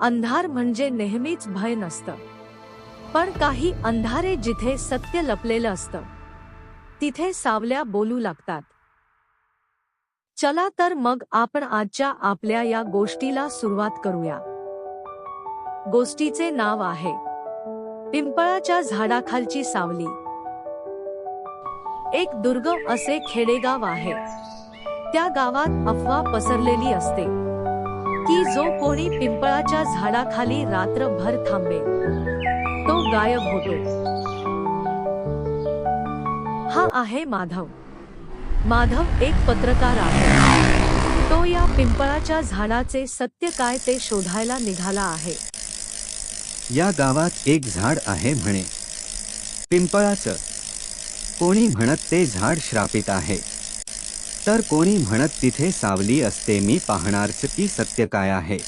अंधार म्हणजे नेहमीच भय नसतं. पण काही अंधारे जिथे सत्य लपलेलं असतं तिथे सावल्या बोलू लागतात. चला तर मग आपण आजच्या आपल्या या गोष्टीला सुरुवात करूया. गोष्टीचे नाव आहे पिंपळाच्या झाडाखालची सावली. एक दुर्गम असे खेडेगाव आहे. त्या गावात अफवा पसरलेली असते. की जो कोणी पिंपळाच्या झाडाखाली रात्रभर थांबे तो गायब होतो. हा आहे माधव. माधव एक पत्रकार आहे. तो या पिंपळाच्या झाडाचे सत्य काय ते शोधायला निघाला आहे. या गावात एक झाड आहे म्हणे. पिंपळाचं. कोणी म्हणत ते झाड श्रापित आहे. तर कोणी म्हणत तिथे सावली असते मी पाहणारच की सत्य काय आहे.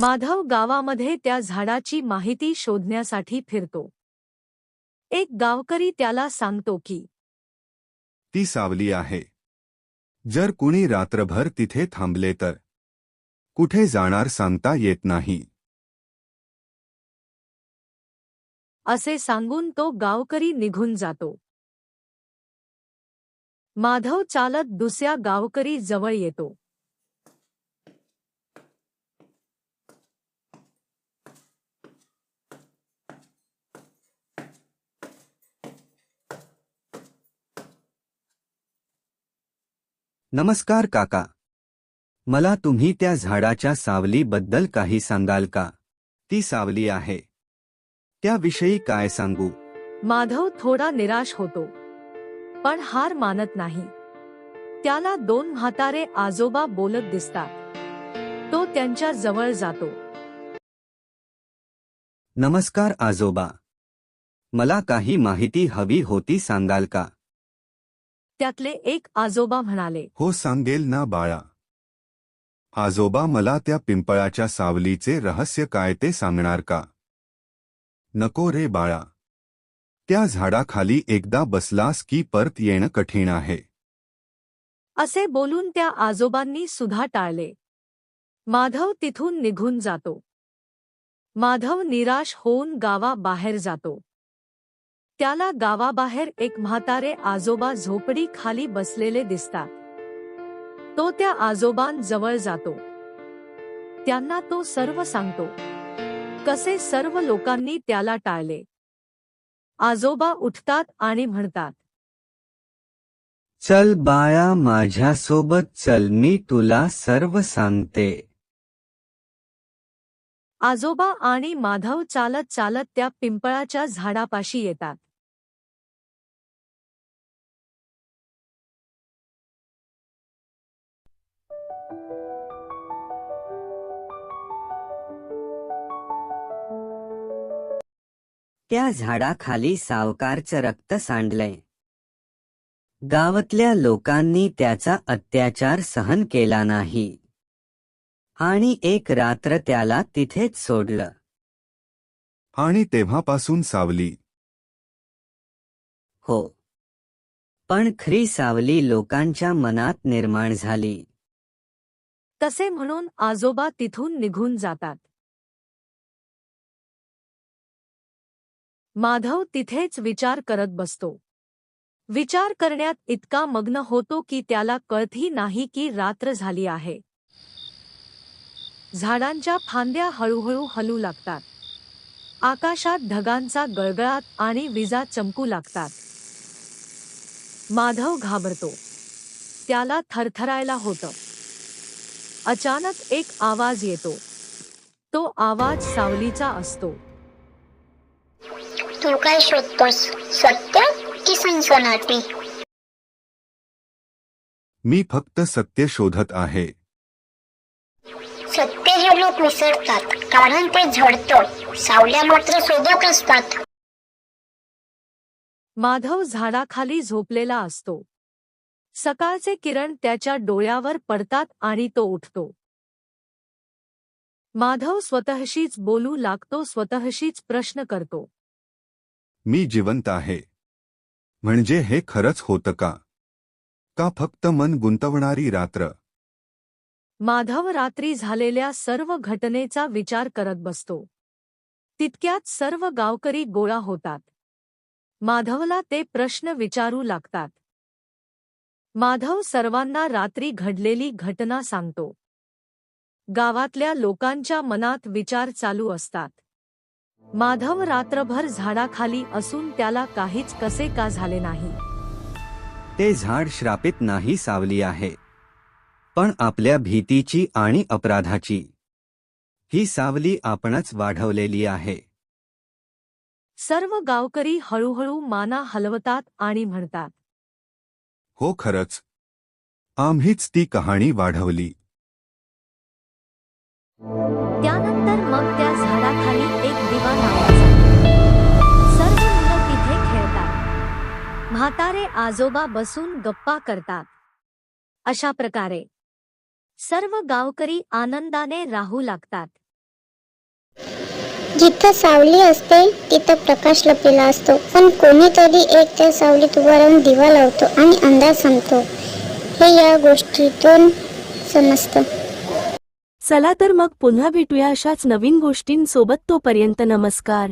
माधव गावामध्ये त्या झाडाची माहिती शोधण्यासाठी फिरतो. एक गावकरी त्याला सांगतो की ती सावली आहे. जर कुणी रात्रभर तिथे थांबले तर कुठे जाणार सांगता येत नाही. असे सांगून तो गावकरी निघून जातो. माधव चालत दुसऱ्या गावकरी जवळ येतो. नमस्कार काका. मला तुम्ही त्या झाडाच्या सावलीबद्दल काही सांगाल का? ती सावली आहे. त्याविषयी काय सांगू? माधव थोडा निराश होतो. पण हार मानत नाही. त्याला दोन म्हातारे आजोबा बोलत दिसतात. तो त्यांच्या जवळ जातो. नमस्कार आजोबा. मला काही माहिती हवी होती सांगाल का? त्यातले एक आजोबा म्हणाले. हो सांगेल ना बाळा. आजोबा मला त्या पिंपळाच्या सावलीचे रहस्य काय ते सांगणार का? नको रे बाळा. त्या झाडाखाली एकदा बसलास की परत येणं कठीण आहे. असे बोलून त्या आजोबांनी सुद्धा टाळले. माधव तिथून निघून जातो. माधव निराश होऊन गावाबाहेर जातो. त्याला गावाबाहेर एक म्हातारे आजोबा झोपडी खाली बसलेले दिसतात. तो त्या आजोबांजवळ जातो. त्यांना तो सर्व सांगतो. कसे सर्व लोकांनी त्याला टाळले. आजोबा उठतात आणि म्हणतात चल बाळा माझ्यासोबत चल मी तुला सर्व सांगते. आजोबा आणि माधव चालत चालत त्या पिंपळाच्या झाडापाशी येतात. त्या झाडाखाली सावकारचं रक्त सांडलंय. गावातल्या लोकांनी त्याचा अत्याचार सहन केला नाही. आणि एक रात्र त्याला तिथेच सोडलं. आणि तेव्हापासून सावली. हो. पण खरी सावली लोकांच्या मनात निर्माण झाली. तसे म्हणून आजोबा तिथून निघून जातात. माधव तिथेच विचार करत बसतो. विचार करण्यात इतका मग्न होतो की त्याला कळतही नाही की रात्र झाली आहे. झाडांच्या फांद्या हळूहळू हलू लागतात. आकाशात ढगांचा गळगळाट आणि विजा चमकू लागतात. माधव घाबरतो. त्याला थरथरायला होतं. अचानक एक आवाज येतो. तो आवाज सावलीचा असतो. तू काय शोधतोस? सत्य की सनसनाटी मी फक्त सत्य शोधत आहे. सत्य हे लोक विसरतात कारण ते झडतं. सावल्या मात्र सोबत असतात. माधव झाडाखाली झोपलेला असतो. सकाळचे किरण त्याच्या डोळ्यावर पडतात आणि तो उठतो. माधव स्वतःशीच बोलू लागतो स्वतःशीच प्रश्न करतो. मी जिवंत आहे. म्हणजे हे खरंच होतं का? का फक्त मन गुंतवणारी रात्र? माधव रात्री झालेल्या सर्व घटनेचा विचार करत बसतो. तितक्यात सर्व गावकरी गोळा होतात. माधवला ते प्रश्न विचारू लागतात. माधव सर्वांना रात्री घडलेली घटना सांगतो. गावातल्या लोकांच्या मनात विचार चालू असतात. माधव रात्रभर झाडाखाली असून त्याला काहीच कसे का झाले नाही? ते झाड श्रापित नाही सावली आहे. पण आपल्या भीतीची आणि अपराधाची. ही सावली आपणच वाढवलेली आहे. सर्व गावकरी हळूहळू माना हलवतात आणि म्हणतात. हो खरंच. आम्हीच ती कहाणी वाढवली. त्यानंतर मग त्या झाडाखाली एक दिवा लावायचा. सर्व मुलं तिथे खेळतात. म्हातारे आजोबा बसून गप्पा करतात. अशा प्रकारे सर्व गावकरी आनंदाने राहू लागतात. जिथं सावली असते तिथं प्रकाश लपलेला असतो. पण कोणीतरी एक त्या सावलीत उभा राहून दिवा लावतो आणि अंधार संपतो हे या गोष्टीतून समजतं. चला तर मग पुन्हा भेटूया अशाच नवीन गोष्टींसोबत तोपर्यंत नमस्कार.